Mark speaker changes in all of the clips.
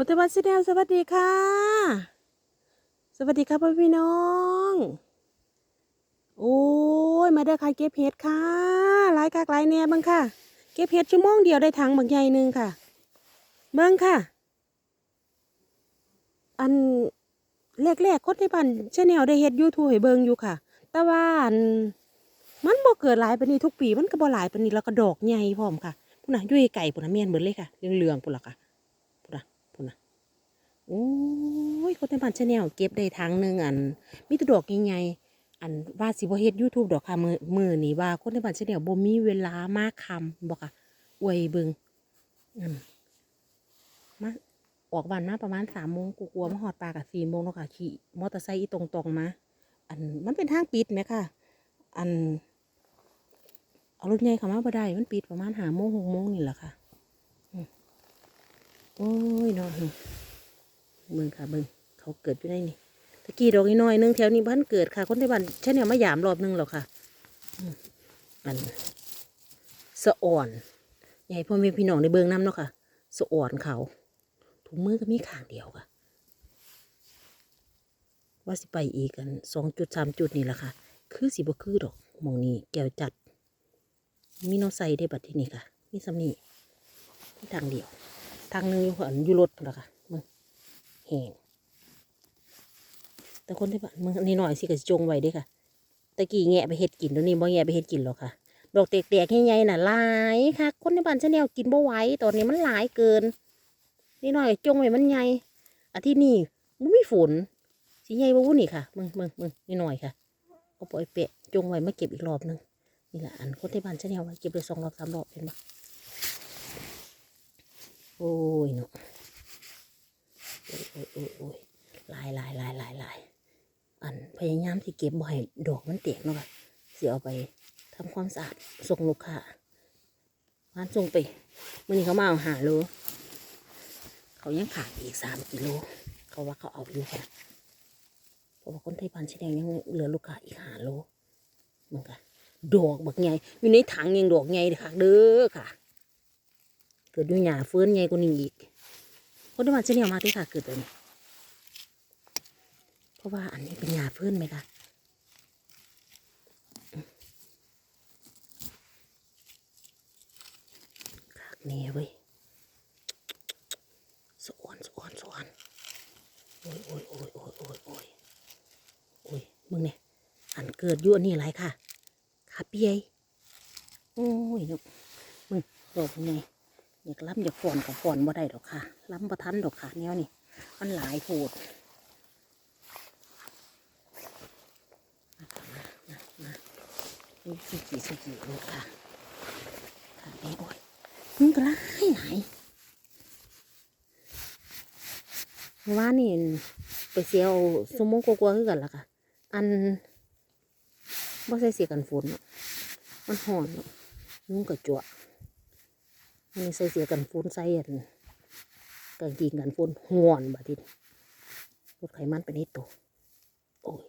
Speaker 1: กุตวัฒน์แนลสวัสดีค่ะ สวัสดีครับพ่อพี่น้อง โอ้ย มาเด้อค่ะเก็บเห็ดค่ะหลายกากหลายแน่บิ่งค่ะ เก็บเห็ดชั่วโมงเดียวได้ถังบางใหญ่หนึ่งค่ะเบิ่งค่ะ อันแรกๆคนที่บ้านชแนลได้เฮ็ดยูทูบให้เบิ่งอยู่ค่ะ แต่ว่ามันบ่เกิดหลายปานนี้ทุกปีมันก็บ่หลายปานนี้แล้วก็ดอกใหญ่พร้อมค่ะพุ่นน่ะยู่ไกลๆพุ่นน่ะแม่นเบิดเลยค่ะเหลืองๆพุ่นล่ะค่ะ โอ้ยคนที่บ้านชาแนลเก็บได้ถังหนึ่งอันมีต่ดอกใหญ่ๆอันว่าสิบ่เฮ็ด YouTube ดอกค่ะมือมือนี้ว่าคนที่บ้านชาแนลบ่มีเวลามาคำบ่ค่ะอวยเบิงอืมมาออกบ้านมาประมาณ3โมงกลัวๆมาฮอดปลากับ4โมงเนาะค่ะขี่มอเตอร์ไซค์อีตรงๆมา อันมันเป็นทางปิดไหมค่ะ อัน เอารถใหญ่เข้ามาบ่ได้ มันปิดประมาณหาโมงหกโมงนี่แหละค่ะโอ้ยนอืม เบิ่งค่ะเบิ่งเขาเกิดอยู่ในนี่ตะกี้ดอกน้อยนึงแถวนี้บ้านเกิดค่ะ คนที่บ้านใช่เนี่ยมาหยามรอบนึงแล้วค่ะมันสะอ่อนใหญ่พ่อแม่พี่น้องในเบิ่งน้ำเนาะค่ะสะอ่อนเขาถุงมือก็มีข้างเดียวค่ะ ว่าสิไปอีกกันสองจุดสามจุดนี่แหละค่ะ คือสิบคือดอกมองนี้แก้วจัด มีน้องใส่ได้บัดที่นี่ค่ะ มีสำนีมีทางเดียว ทางหนึงอยู่อันอยู่รถพุ่นละค่ะ แหงแต่คนที่บ้านมึงนี่หน่อยสิก็สิจงไว้ด้อค่ะตะกี้แงะไปเฮ็ดกินตัวนี้บ่แงะไปเฮ็ดกินหรอกค่ะดอกแตกๆใหญ่ๆน่ะหลายค่ะ คนในบ้านชะแนวกินบ่ไหวตอนนี้มันหลายเกิน นี่หน่อยจงไว้มันใหญ่อาทิตย์นี้มันมีฝนสีใหญ่บ่วุ้นนี่ค่ะมึงมึงมึงนี่หน่อยค่ะเอาปล่อยเปะจงไว้มาเก็บอีกรอบนึงนี่แหละอันคนที่บ้านฉันเนี่ยไว้เก็บไปสองรอบสามรอบเห็นปะโอ้ยเนาะ อ้ยโอ้ยโอ้ยโอ้ยลายลายลายลายลายอันพยายามที่เก็บบ่ให้ดอกมันแตกเนาะค่ะเสียเอาไปทำความสะอาดส่งลูกค้าร้านส่งไปมื่อนี้เขามาเอาหาโลเขายังขาดอีกสามกิโลเขาว่าเขาเอาอยู่ค่ะเพราะว่าคนไทยพันธุ์สีแดงยังเหลือลูกค้าอีกหาโลมึงค่ะดอกบักใหญ่อยู่ในถังยังดอกใหญ่เลยค่ะเด้อค่ะ เกิดด้วยหยาเฟื้นใหญ่กว่านี้อีก คนไทยพันธุ์สีแดงมาที่ค่ะเกิดตัวนี้เพราะว่าอันนี้เป็นยาเฟื้นไหมคะคากแน่เว้ยสวนสวนสวนโอ้ยโอ้ยโอ้ยโอ้ยโอ้ยโอ้ยโอ้ยมึงเนี่ยอันเกิดยู่อันนี้ไรค่ะขาเปียโอ้ยเนาะมึงบอกมึงไง อยากล้ำอยากฝอนกับฝอนบ่ได้ดอกค่ะล้ำบ่ทันดอกค่ะแนวนี่มันหลายโพดนี่สุกี้สุกี้ลูกค่ะค่ะนี่โอ้ยมึงก็หลายหลายว่านนี่ไปเสียวสมงกลัวาๆคือกันละค่ะ อันบ่ใส่เสียกันฝนเนาะมันห่อนเนาะนุ่งกระจว อันนี้ใส่เสียกันฝนใส่อันกางเกงกันฝนห่อนบาดทีนี้ลดไขมันไปนิดตัวโอ้ย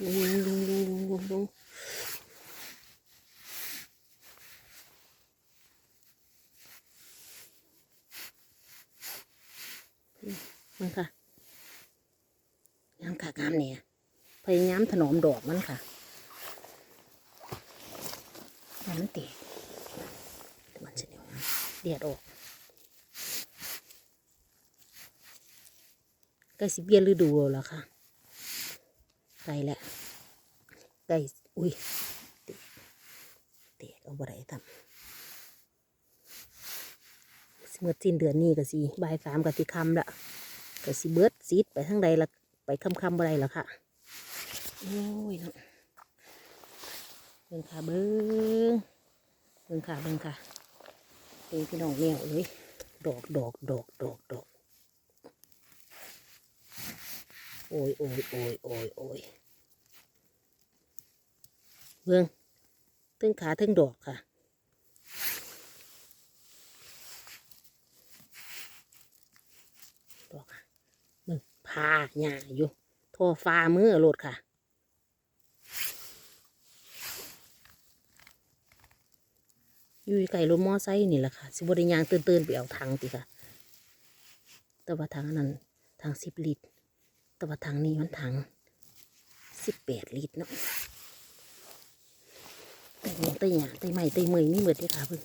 Speaker 1: ลุงลุงลุงลุงลุงลุงมันค่ะยามขากามเนี่ยพยายามถนอมดอกมันค่ะ มันเตะมันจะเดียวเดียดออกใกล้สิเบี้ยฤดูแล้วค่ะใกล้แล้วใกล้อุ้ยเตะเตะเอาบ่ได้ทำเมื่อสิ้นเดือนนี้ก็สิบ่ายสามก็สิคำละก็สิเบิดซีดไปทางใดละไปคำคำๆอะไรละค่ะโอ้ยเนาะ เบิ่งค่ะเบิ่งเบิ่งค่ะเบิ่งค่ะเป็นพี่น้องแนวเลยดอกดอกดอกดอกดอกโอ้ยโอ้ยโอ้ยโอ้ยโอ้ยเบิ่งถึงขาถึงดอกค่ะดอกค่ะมึงพาหญ้าอยู่โทอฟ้ามือโลดค่ะ อยู่ไก่รถมอไซค์นี่แหละค่ะ สิบริยางตื่นๆไปเอาถังติค่ะ แต่ว่าถังนั้นถังสิบลิตร แต่ว่าถังนี้มันถังสิบแปดลิตรเนาะแต่หมแต่หยาแต่ใหม่แต่เมยมีเหมือดเด้ค่ะเพิ่ง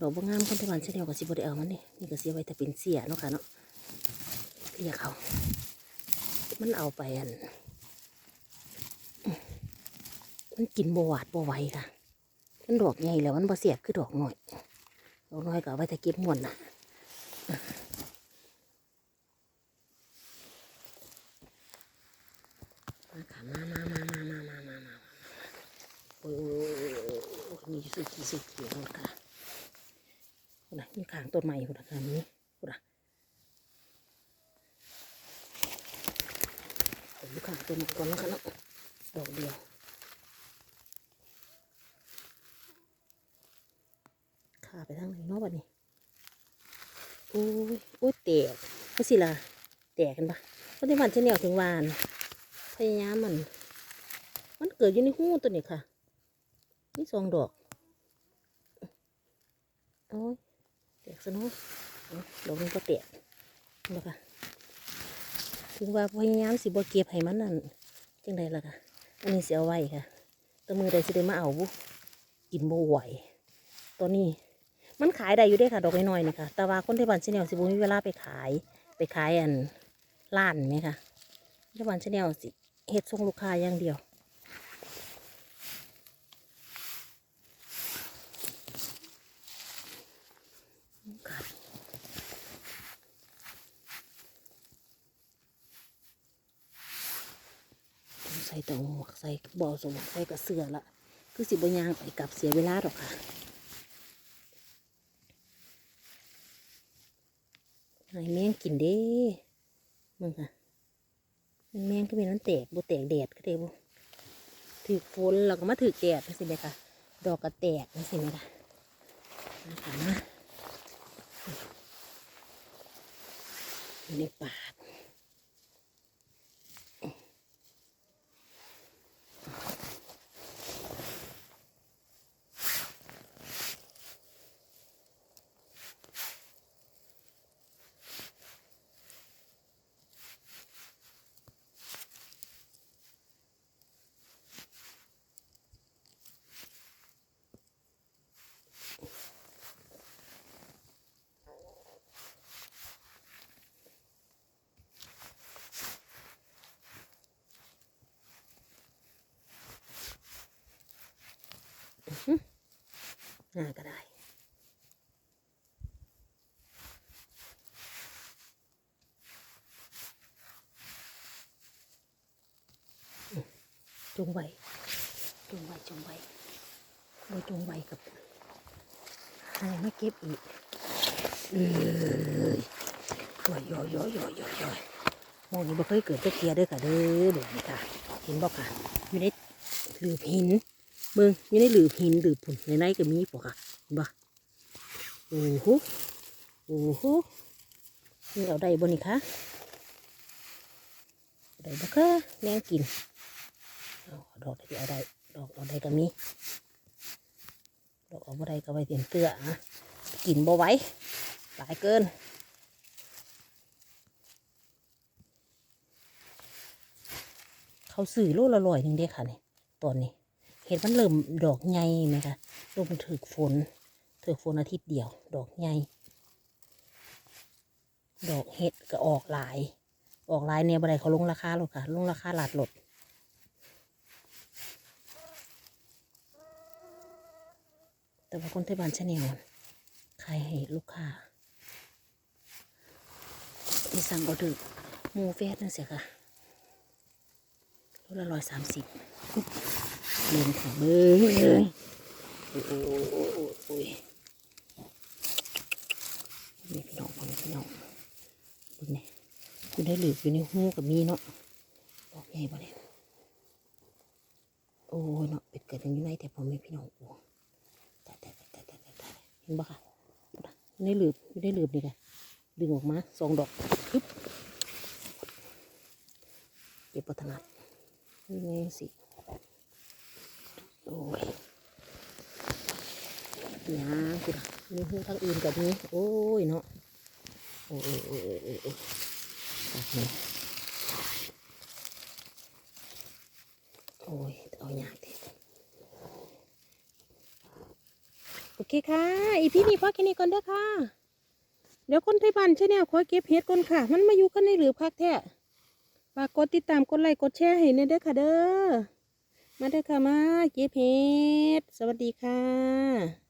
Speaker 1: ดอกบางงามคนที่บ้านเช่นเดียวกับสิบริเอามันนี่นี่ก็เสียไว้แต่เป็นเสียเนาะค่ะเนาะเรียกเขามันเอาไปอัน มันกินบวาดบหไหวค่ะ มันดอกใหญ่แล้วมันบ่เสียบคือดอกหน่อยดอกน้อยก็เอาไว้ต่เก็บมวนนะมาค่ะมามามามามามามามาโอ้ยโอ้ยโอ้ยมีสุกี้สุกี้หมดค่ะคุณนะมีขางต้นไม้คุณนะค่ะมีคุณนะผมอยู่ขางต้นไม้ก่อนแล้วกันเนาะดอกเดียวาไปทางไหนเนาะบัดนี้โอ้ยโอ้ยแตกก็สิล่ะแตกกันปะเพราะที่มันจะเหนียวถึงวาน พยายามมัน มันเกิดอยู่ในหูตัวนี้ค่ะ นี่สองดอกโอ้ยแตกซะเนาะดอกนี้ก็แตกเนาะค่ะถึงว่าพยายามสิบ่เก็บให้มันนั่นจังไดล่ะค่ะอันนี้เสียไว้ค่ะแตัวมือใดสิได้มาเอาบุกินบ่ไหวตอนนี้ มันขายได้อยู่เด้ค่ะ ดอกน้อยๆนี่ค่ะ แต่ว่าคนที่บ้านชาแนลสิบุมีเวลาไปขาย ไปขายอันร้านไหมค่ะที่บ้านชาแนลสิเฮ็ดส่งลูกค้าอย่างเดียวใส่ตรงหมวกใส่บอสมวกใส่กระเสือละคือสิบยางไปกลับเสียเวลาหรอกค่ะ ให้แมงกินเด้มึงค่ะมันแมงก็เป็นมันแตกบุแตกแดดก็ได้บุถือฝนเราก็มาถือแดดนี่สิไหมค่ะ ดอกก็แตกนี่สิไหมคะนะคะมาในปาก หน้าก็ได้จงไว้จงไว้จงไว้บ่จงไว้กับให้ไม่เก็บอีกเอ้ยย่อยย่อยย่อยย่อยย่อยย่อยโมนี่บ่เคยเกิดจะเกียด้อค่ะเด้อเดี๋ยวนี้ค่ะเห็นบ่ค่ะ อยู่ในหลืบหิน เบิ่งอยู่ในหลืบหินหลืบผุนในในก็มีปะค่ะบ่โอ้โหโอ้โหนี่เอาได้บ่นี่คะเอาได้บ่คะแมงกินเอาดอกที่เอาได้ดอกเอาได้ก็มีดอกเอาบ่ได้ก็ไว้เตียมเกลืออะกินบ่ไหวหลายเกินเขาสื่อโลละร้อยหนึ่งเด้ค่ะนี่ตอนนี้ เห็นมันเริ่มดอกใหญ่ไหมคะลมมันถือฝนถือฝนอาทิตย์เดียว ดอกใหญ่ดอกเห็ดก็ออกหลาย ออกหลายเนี่ยบ่ไดเขาลงราคาหรอกค่ะ ลงราคาหลาดหลดแต่ว่าคนไทยบ้านชาแนลขายให้ลูกค้าที่สั่งก็ถือหมูเฟสนั่นเสียค่ะรละร้อยสามสิบ เบิ่งค่ะเบิ้งเบิ้งโอ้โหโอ้โหโอ้ยนี่พี่น้องคนพี่น้องเบิ่งนี่ยคุณได้หลืบอยู่ในหูกับมีเนาะดอกใหญ่บ่เนี่ยโอ้ยเนาะเป็ดเกิดอยู่ในแต่พอมีพี่น้องอ้ตายตายตายตายตายตายเห็นปะคะอยู่หลืบอยู่หลืบนี่ค่ะดึงออกมาสองดอกปึ๊บเก็บปัถนัดนี่สิ โอ้ยหยาคุณมีหูทางอื่นกับนี้ โอ้ยเนาะ โอ้ยโอ้ยโอ้ยโอ้ยโอ้ยโอ้ยเอาหยาเดโอเคค่ะ อีพี่นี่พ่อแค่นี้ก่อนเด้อค่ะ เดี๋ยวคนไทยบ้านชาแนลขอเก็บเห็ดก่อนค่ะ มันมาอยู่กันในหรือพักแท้ฝากกดติดตามกดไลค์กดแชร์ให้เนี่ยเด้อค่ะเด้อ มาเด้อค่ะมาเก็บเห็ด สวัสดีค่ะ